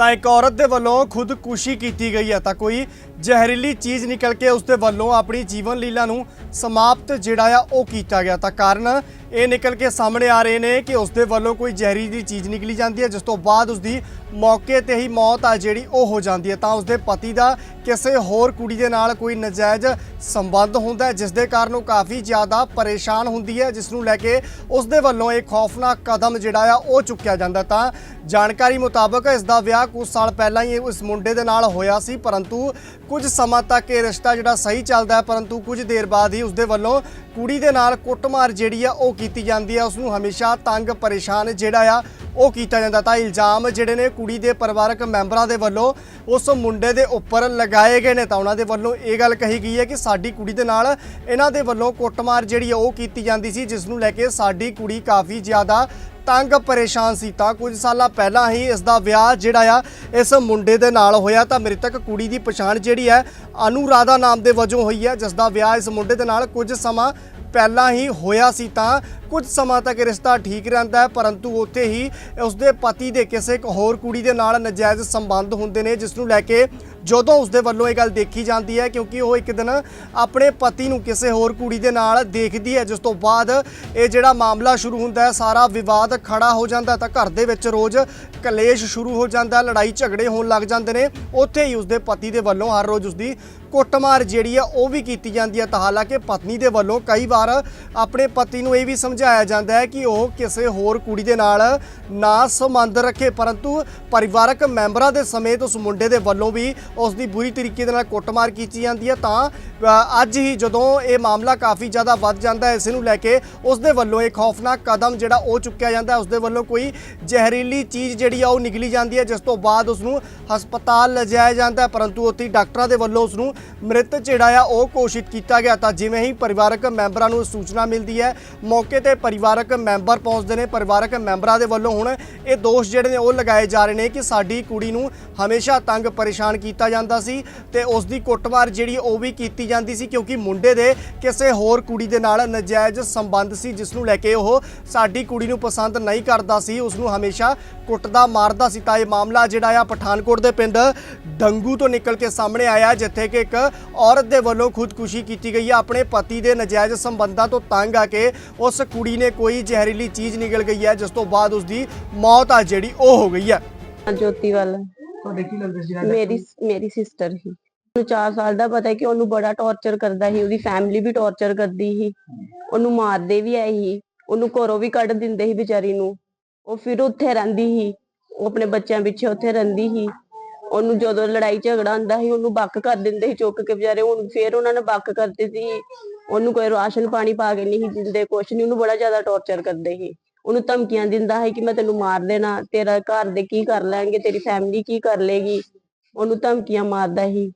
ਤਾਂ ਇੱਕ ਔਰਤ ਦੇ ਵੱਲੋਂ ਖੁਦਕੁਸ਼ੀ ਕੀਤੀ ਗਈ ਹੈ। ਤਾਂ ਕੋਈ ਜ਼ਹਿਰੀਲੀ ਚੀਜ਼ ਨਿਕਲ ਕੇ ਉਸ ਦੇ ਵੱਲੋਂ ਆਪਣੀ ਜੀਵਨ ਲੀਲਾ ਨੂੰ ਸਮਾਪਤ ਜਿਹੜਾ ਆ ਉਹ ਕੀਤਾ ਗਿਆ ਤਾਂ ਕਾਰਨ ਇਹ ਨਿਕਲ ਕੇ ਸਾਹਮਣੇ ਆ ਰਹੇ ਨੇ ਕਿ ਉਸ ਦੇ ਵੱਲੋਂ ਕੋਈ ਜ਼ਹਿਰੀਲੀ ਚੀਜ਼ ਨਿਕਲੀ ਜਾਂਦੀ ਹੈ, ਜਿਸ ਤੋਂ ਬਾਅਦ ਉਸ ਦੀ ਮੌਕੇ ਤੇ ਹੀ ਮੌਤ ਆ ਜਿਹੜੀ ਉਹ ਹੋ ਜਾਂਦੀ ਹੈ। ਤਾਂ ਉਸ ਦੇ ਪਤੀ ਦਾ ਕਿਸੇ ਹੋਰ ਕੁੜੀ ਦੇ ਨਾਲ ਕੋਈ ਨਜਾਇਜ਼ ਸੰਬੰਧ ਹੁੰਦਾ ਹੈ ਜਿਸ ਦੇ ਕਾਰਨ ਉਹ ਕਾਫੀ ਜ਼ਿਆਦਾ ਪਰੇਸ਼ਾਨ ਹੁੰਦੀ ਹੈ, ਜਿਸ ਨੂੰ ਲੈ ਕੇ ਉਸ ਦੇ ਵੱਲੋਂ ਇਹ ਖੌਫਨਾਕ ਕਦਮ ਜਿਹੜਾ ਆ ਉਹ ਚੁੱਕਿਆ ਜਾਂਦਾ ਤਾਂ ਜਾਣਕਾਰੀ ਮੁਤਾਬਕ ਇਸ ਦਾ ਵਿਆਹ ਕੁਝ ਸਾਲ ਪਹਿਲਾਂ ਹੀ ਉਸ ਮੁੰਡੇ ਦੇ ਨਾਲ ਹੋਇਆ ਸੀ, ਪਰੰਤੂ ਕੁਝ ਸਮਾਂ ਤੱਕ ਇਹ ਰਿਸ਼ਤਾ ਜਿਹੜਾ ਸਹੀ ਚੱਲਦਾ ਹੈ, ਪਰੰਤੂ ਕੁਝ ਦੇਰ ਬਾਅਦ ਹੀ ਉਸਦੇ ਵੱਲੋਂ ਕੁੜੀ ਦੇ ਨਾਲ ਕੁੱਟਮਾਰ ਜਿਹੜੀ ਆ, ਉਹ ਕੀਤੀ ਜਾਂਦੀ ਹੈ ਉਸ ਨੂੰ ਹਮੇਸ਼ਾ ਤੰਗ ਪਰੇਸ਼ਾਨ ਜਿਹੜਾ ਆ, ਉਹ ਕੀਤਾ ਜਾਂਦਾ ਤਾਂ ਇਲਜ਼ਾਮ ਜਿਹੜੇ ਨੇ ਕੁੜੀ ਦੇ ਪਰਿਵਾਰਕ ਮੈਂਬਰਾਂ ਦੇ ਵੱਲੋਂ ਉਸ ਮੁੰਡੇ ਦੇ ਉੱਪਰ ਲਗਾਏ ਗਏ ਨੇ। ਤਾਂ ਉਹਨਾਂ ਦੇ ਵੱਲੋਂ ਇਹ ਗੱਲ ਕਹੀ ਗਈ ਹੈ ਕਿ ਸਾਡੀ ਕੁੜੀ ਦੇ ਨਾਲ ਇਹਨਾਂ ਦੇ ਵੱਲੋਂ ਕੁੱਟਮਾਰ ਜਿਹੜੀ ਆ, ਉਹ ਕੀਤੀ ਜਾਂਦੀ ਸੀ, ਜਿਸ ਨੂੰ ਲੈ ਕੇ ਸਾਡੀ ਕੁੜੀ ਕਾਫੀ ਜ਼ਿਆਦਾ ਤੰਗ ਪਰੇਸ਼ਾਨ ਸੀ ਤਾਂ ਕੁਝ ਸਾਲਾਂ ਪਹਿਲਾਂ ਹੀ ਇਸ ਦਾ ਵਿਆਹ ਜਿਹੜਾ ਆ, ਇਸ ਮੁੰਡੇ ਦੇ ਨਾਲ ਹੋਇਆ ਤਾਂ ਮ੍ਰਿਤਕ ਕੁੜੀ ਦੀ ਪਛਾਣ ਜਿਹੜੀ ਹੈ ਅਨੁਰਾਧਾ ਨਾਮ ਦੇ ਵਜੋਂ ਹੋਈ ਹੈ ਜਿਸ ਦਾ ਵਿਆਹ ਇਸ ਮੁੰਡੇ ਦੇ ਨਾਲ ਕੁਝ ਸਮਾਂ ਪਹਿਲਾਂ ਹੀ ਹੋਇਆ ਸੀ ਤਾਂ ਕੁਝ ਸਮਾਂ ਤੱਕ ਰਿਸ਼ਤਾ ਠੀਕ ਰਹਿੰਦਾ ਹੈ, ਪਰੰਤੂ ਉੱਥੇ ਹੀ ਉਸ ਦੇ ਪਤੀ ਦੇ ਕਿਸੇ ਇੱਕ ਹੋਰ ਕੁੜੀ ਦੇ ਨਾਲ ਨਜਾਇਜ਼ ਸੰਬੰਧ ਹੁੰਦੇ ਨੇ, ਜਿਸ ਨੂੰ ਲੈ ਕੇ ਜਦੋਂ ਉਸ ਦੇ ਵੱਲੋਂ ਇਹ ਗੱਲ ਦੇਖੀ ਜਾਂਦੀ ਹੈ, ਕਿਉਂਕਿ ਉਹ ਇੱਕ ਦਿਨ ਆਪਣੇ ਪਤੀ ਨੂੰ ਕਿਸੇ ਹੋਰ ਕੁੜੀ ਦੇ ਨਾਲ ਦੇਖਦੀ ਹੈ, ਜਿਸ ਤੋਂ ਬਾਅਦ ਇਹ ਜਿਹੜਾ ਮਾਮਲਾ ਸ਼ੁਰੂ ਹੁੰਦਾ ਹੈ, ਸਾਰਾ ਵਿਵਾਦ ਖੜਾ ਹੋ ਜਾਂਦਾ ਤਾਂ ਘਰ ਦੇ ਵਿੱਚ ਰੋਜ਼ ਕਲੇਸ਼ ਸ਼ੁਰੂ ਹੋ ਜਾਂਦਾ ਲੜਾਈ ਝਗੜੇ ਹੋਣ ਲੱਗ ਜਾਂਦੇ ਨੇ, ਉੱਥੇ ਹੀ ਉਸ ਦੇ ਪਤੀ ਦੇ ਵੱਲੋਂ ਹਰ ਰੋਜ਼ ਉਸ ਦੀ ਕੁੱਟਮਾਰ ਜਿਹੜੀ ਆ ਉਹ ਵੀ ਕੀਤੀ ਜਾਂਦੀ ਹੈ ਤਾਂ ਹਾਲਾਂਕਿ ਪਤਨੀ ਦੇ ਵੱਲੋਂ ਕਈ ਵਾਰ ਆਪਣੇ ਪਤੀ ਨੂੰ ਇਹ ਵੀ ਸਮਝਾਇਆ ਜਾਂਦਾ ਹੈ ਕਿ ਉਹ ਕਿਸੇ ਹੋਰ ਕੁੜੀ ਦੇ ਨਾਲ ਨਾ ਸੰਬੰਧ ਰੱਖੇ, ਪਰੰਤੂ ਪਰਿਵਾਰਕ ਮੈਂਬਰਾਂ ਦੇ ਸਮੇਤ ਉਸ ਮੁੰਡੇ ਦੇ ਵੱਲੋਂ ਵੀ ਉਸ ਦੀ ਬੁਰੀ ਤਰੀਕੇ ਦੇ ਨਾਲ ਕੁੱਟਮਾਰ ਕੀਤੀ ਜਾਂਦੀ ਹੈ ਤਾਂ ਅੱਜ ਹੀ ਜਦੋਂ ਇਹ ਮਾਮਲਾ ਕਾਫੀ ਜ਼ਿਆਦਾ ਵੱਧ ਜਾਂਦਾ ਹੈ, ਇਸ ਨੂੰ ਲੈ ਕੇ ਉਸ ਦੇ ਵੱਲੋਂ ਇੱਕ ਖੌਫਨਾਕ ਕਦਮ ਜਿਹੜਾ ਉਹ ਚੁੱਕਿਆ ਜਾਂਦਾ ਹੈ। ਉਸ ਦੇ ਵੱਲੋਂ ਕੋਈ ਜ਼ਹਿਰੀਲੀ ਚੀਜ਼ ਜਿਹੜੀ ਆ ਉਹ ਨਿਕਲੀ ਜਾਂਦੀ ਹੈ, ਜਿਸ ਤੋਂ ਬਾਅਦ ਉਸ ਨੂੰ ਹਸਪਤਾਲ ਲਿਜਾਇਆ ਜਾਂਦਾ ਪਰੰਤੂ ਉੱਥੇ ਡਾਕਟਰਾਂ ਦੇ ਵੱਲੋਂ ਉਸ ਨੂੰ ਮ੍ਰਿਤ ਜਿਹੜਾ ਆ, ਉਹ ਘੋਸ਼ਿਤ ਕੀਤਾ ਗਿਆ। ਤਾਂ ਜਿਵੇਂ ਹੀ ਪਰਿਵਾਰਕ ਮੈਂਬਰਾਂ ਨੂੰ ਸੂਚਨਾ ਮਿਲਦੀ ਹੈ, ਮੌਕੇ ਤੇ ਪਰਿਵਾਰਕ ਮੈਂਬਰ ਪਹੁੰਚਦੇ ਨੇ। ਪਰਿਵਾਰਕ ਮੈਂਬਰਾਂ ਦੇ ਵੱਲੋਂ ਹੁਣ ਇਹ ਦੋਸ਼ ਜਿਹੜੇ ਨੇ, ਉਹ ਲਗਾਏ ਜਾ ਰਹੇ ਨੇ ਕਿ ਸਾਡੀ ਕੁੜੀ ਨੂੰ ਹਮੇਸ਼ਾ ਤੰਗ ਪਰੇਸ਼ਾਨ ਕੀਤਾ ਜਾਂਦਾ ਸੀ ਤੇ ਉਸ ਦੀ ਕੁੱਟਮਾਰ ਜਿਹੜੀ, ਉਹ ਵੀ ਕੀਤੀ ਜਾਂਦੀ ਸੀ ਕਿਉਂਕਿ ਮੁੰਡੇ ਦੇ ਕਿਸੇ ਹੋਰ ਕੁੜੀ ਦੇ ਨਾਲ ਨਜਾਇਜ਼ ਸੰਬੰਧ ਸੀ, ਜਿਸ ਨੂੰ ਲੈ ਕੇ ਉਹ ਸਾਡੀ ਕੁੜੀ ਨੂੰ ਪਸੰਦ ਨਹੀਂ ਕਰਦਾ ਸੀ ਉਸ ਨੂੰ ਹਮੇਸ਼ਾ ਕੁੱਟਦਾ, ਮਾਰਦਾ ਸੀ। ਤਾਂ ਇਹ ਮਾਮਲਾ ਜਿਹੜਾ ਆ, ਪਠਾਨਕੋਟ ਦੇ ਪਿੰਡ ਡੰਗੂ ਤੋਂ ਨਿਕਲ ਕੇ ਸਾਹਮਣੇ ਆਇਆ, ਜਿੱਥੇ ਕਿ ਇੱਕ ਔਰਤ ਦੇ ਵੱਲੋਂ ਖੁਦਕੁਸ਼ੀ ਕੀਤੀ ਗਈ ਹੈ। ਆਪਣੇ ਪਤੀ ਦੇ ਨਜਾਇਜ਼ ਸੰਬੰਧਾਂ ਤੋਂ ਤੰਗ ਆ ਕੇ ਉਸ ਕੁੜੀ ਨੇ ਕੋਈ ਜ਼ਹਿਰੀਲੀ ਚੀਜ਼ ਨਿਕਲ ਗਈ ਹੈ ਜਿਸ ਤੋਂ ਬਾਅਦ ਉਸ ਦੀ ਮੌਤ ਆ ਜਿਹੜੀ ਉਹ ਹੋ ਗਈ ਹੈ। ਜੋਤੀ ਵੱਲ। ਤੁਹਾਡੇ ਕੀ ਲੱਗਦਾ ਸੀ ਮੇਰੀ ਮੇਰੀ ਸਿਸਟਰ ਸੀ। ਉਹਨੂੰ 4 ਸਾਲ ਦਾ ਪਤਾ ਹੈ ਕਿ ਉਹਨੂੰ ਬੜਾ ਟੌਰਚਰ ਕਰਦਾ ਸੀ ਉਹਦੀ ਫੈਮਿਲੀ ਵੀ ਟੌਰਚਰ ਕਰਦੀ ਸੀ। ਉਹਨੂੰ ਮਾਰਦੇ ਵੀ ਆਏ ਸੀ। ਉਹਨੂੰ ਘਰੋਂ ਵੀ ਕੱਢ ਦਿੰਦੇ ਸੀ ਵਿਚਾਰੀ ਨੂੰ। ਉਹ ਫਿਰ ਉੱਥੇ ਰਹਿੰਦੀ ਸੀ। ਉਹ ਆਪਣੇ ਬੱਚਿਆਂ ਪਿੱਛੇ ਉੱਥੇ ਰਹਿੰਦੀ ਸੀ। ਉਹਨੂੰ ਜਦੋਂ ਲੜਾਈ ਝਗੜਾ ਹੁੰਦਾ ਸੀ, ਉਹਨੂੰ ਬੱਕ ਕਰ ਦਿੰਦੇ ਸੀ ਚੁੱਕ ਕੇ ਵਿਚਾਰੇ, ਹੁਣ ਫਿਰ ਉਹਨਾਂ ਨੇ ਬੱਕ ਕਰਤੇ ਸੀ। ਉਹਨੂੰ ਕੋਈ ਰਾਸ਼ਨ ਪਾਣੀ ਪਾ ਕੇ ਨਹੀਂ ਸੀ ਦਿੰਦੇ, ਕੁਛ ਨਹੀਂ, ਉਹਨੂੰ ਬੜਾ ਜ਼ਿਆਦਾ ਟੌਰਚਰ ਕਰਦੇ ਸੀ। ਉਹਨੂੰ ਧਮਕੀਆਂ ਦਿੰਦਾ ਸੀ ਕਿ ਮੈਂ ਤੈਨੂੰ ਮਾਰ ਦੇਣਾ, ਤੇਰਾ ਘਰ ਦੇ ਕੀ ਕਰ ਲੈਣਗੇ, ਤੇਰੀ ਫੈਮਿਲੀ ਕੀ ਕਰ ਲੇਗੀ ਉਹਨੂੰ ਧਮਕੀਆਂ ਮਾਰਦਾ ਸੀ।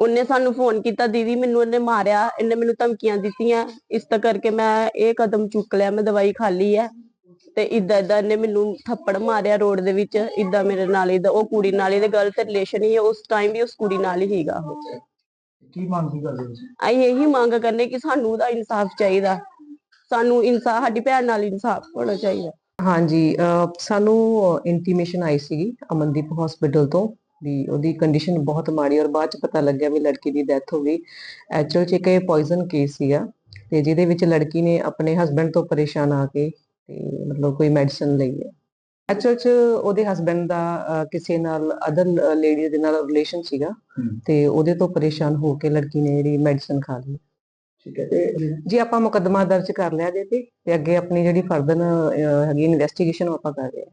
ਉਹਨੇ ਸਾਨੂੰ ਫੋਨ ਕੀਤਾ, ਦੀਦੀ, ਮੈਨੂੰ ਇਹਨੇ ਮਾਰਿਆ, ਇਹਨੇ ਮੈਨੂੰ ਧਮਕੀਆਂ ਦਿੱਤੀਆਂ। ਇਸ ਤਾਂ ਕਰਕੇ ਮੈਂ ਇਹ ਕਦਮ ਚੁੱਕ ਲਿਆ, ਮੈਂ ਦਵਾਈ ਖਾ ਲਈ ਹੈ। ਤੇ ਇਦਾਂ ਇਦਾਂ ਇਹਨੇ ਮੈਨੂੰ ਥੱਪੜ ਮਾਰਿਆ ਰੋਡ ਦੇ ਵਿੱਚ ਇਦਾਂ ਮੇਰੇ ਨਾਲ ਇਹਦਾ ਉਹ ਕੁੜੀ ਨਾਲ ਇਹਦੇ ਗਲਤ ਰਿਲੇਸ਼ਨ ਹੀ ਹੈ, ਉਸ ਟਾਈਮ ਵੀ ਉਸ ਕੁੜੀ ਨਾਲ ਹੀ ਸੀਗਾ ਉਹ। ਕੀ ਮੰਗ ਕੀ ਕਰਦੇ ਤੁਸੀਂ? ਅਸੀਂ ਇਹੀ ਮੰਗ ਕਰਨੇ ਕਿ ਸਾਨੂੰ ਉਹਦਾ ਇਨਸਾਫ ਚਾਹੀਦਾ। ਸਾਨੂੰ ਇਨਸਾਫ ਸਾਡੀ ਭੈਣ ਨਾਲ ਇਨਸਾਫ ਹੋਣਾ ਚਾਹੀਦਾ। ਹਾਂਜੀ ਸਾਨੂੰ ਇੰਟੀਮੇਸ਼ਨ ਆਈ ਸੀਗੀ ਅਮਨਦੀਪ ਹਸਪੀਟਲ ਤੋਂ ਵੀ ਉਹਦੀ ਕੰਡੀਸ਼ਨ ਬਹੁਤ ਮਾੜੀ ਔਰ ਬਾਅਦ ਚ ਪਤਾ ਲੱਗਿਆ ਵੀ ਲੜਕੀ ਦੀ ਡੈਥ ਹੋ ਗਈ। ਐਕਚੁਅਲ ਚ ਇੱਕ ਇਹ ਪੋਇਜ਼ਨ ਕੇਸ ਸੀਗਾ ਤੇ ਜਿਹਦੇ ਵਿੱਚ ਲੜਕੀ ਨੇ ਆਪਣੇ ਹਸਬੰਡ ਤੋਂ ਪਰੇਸ਼ਾਨ ਆ ਕੇ ਤੇ ਮਤਲਬ ਕੋਈ ਮੈਡੀਸਨ ਲਈ ਹੈ। ਐਕਚੁਅਲ ਚ ਉਹਦੇ ਹਸਬੰਡ ਦਾ ਕਿਸੇ ਨਾਲ ਅਦਰ ਲੇਡੀ ਦੇ ਨਾਲ ਰਿਲੇਸ਼ਨ ਸੀਗਾ ਤੇ ਉਹਦੇ ਤੋਂ ਪਰੇਸ਼ਾਨ ਹੋ ਕੇ ਲੜਕੀ ਨੇ ਜਿਹੜੀ ਮੈਡੀਸਨ ਖਾ ਲਈ। ਠੀਕ ਹੈ ਤੇ ਜੀ ਆਪਾਂ ਮੁਕੱਦਮਾ ਦਰਜ ਕਰ ਲਿਆ ਜੇ ਤੇ ਅੱਗੇ ਆਪਣੀ ਜਿਹੜੀ ਫਰਦਰ ਹੈਗੀ ਇਨਵੈਸਟੀਗੇਸ਼ਨ ਆਪਾਂ ਕਰ ਰਹੇ ਹਾਂ।